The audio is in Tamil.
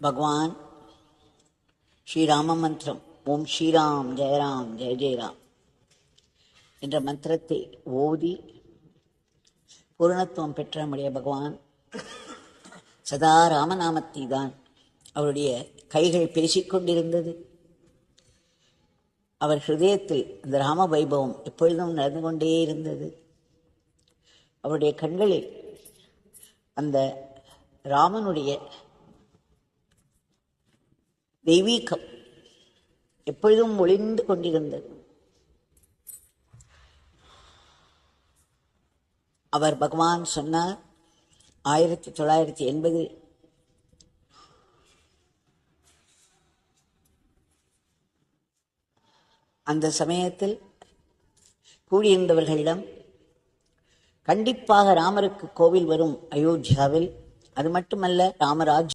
பகவான் ஸ்ரீராம மந்திரம். ஓம் ஸ்ரீராம் ஜெயராம் ஜெய ஜெயராம் என்ற மந்திரத்தை ஓதி பூரணத்துவம் பெற்ற நம்முடைய பகவான் சதா ராமநாமத்தை தான் அவருடைய கைகள் பேசிக்கொண்டிருந்தது அவர் ஹிருதயத்தில் அந்த ராம வைபவம் எப்பொழுதும் நடந்து கொண்டே இருந்தது. அவருடைய கண்களில் அந்த ராமனுடைய தெய்வீகம் எப்பொழுதும் ஒளிந்து கொண்டிருந்தது. அவர் பகவான் சொன்னார் ஆயிரத்தி தொள்ளாயிரத்தி எண்பதில் அந்த சமயத்தில் கூடியிருந்தவர்களிடம் கண்டிப்பாக ராமருக்கு கோவில் வரும் அயோத்தியாவில் அது மட்டுமல்ல ராமராஜ்